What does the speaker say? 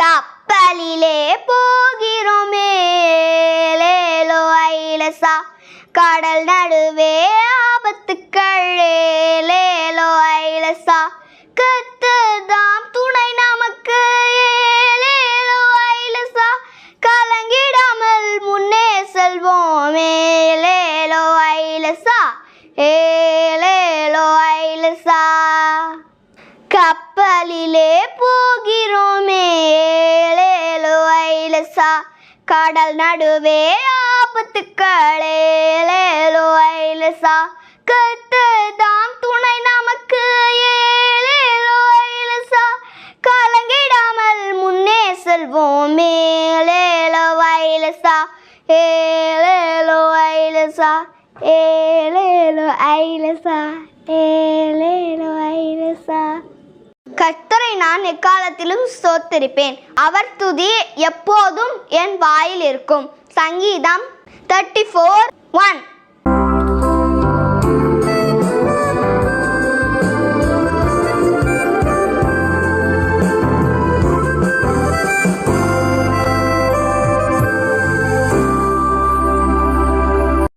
கப்பலிலே போகிறோமே லேலோ ஐலசா கடல் நடுவே ஆபத்துக்கள் லேலோ ஐலசா கத்துதாம் துணை நமக்கு ஏலேலோ ஐலசா கலங்கிடாமல் முன்னே செல்வோமே லேலோ ஐலசா ஏலேலோ ஐலசா கப்பலிலே போ கடல் நடுவே ஆபத்துக்களே ஏலேலோ ஐலசா தான் துணை நமக்கு. ஏலேலோ ஐலசா கலங்கிடாமல் முன்னே செல்வோம் மேலேலோ ஐலசா ஏலேலோ ஐலசா ஏலேலோ ஐலசா ஏலேலோ கர்த்தரை நான் எக்காலத்திலும் சோத்திருப்பேன் அவர் துதி எப்போதும் என் வாயில் இருக்கும் சங்கீதம் தேர்ட்டி ஃபோர் ஒன்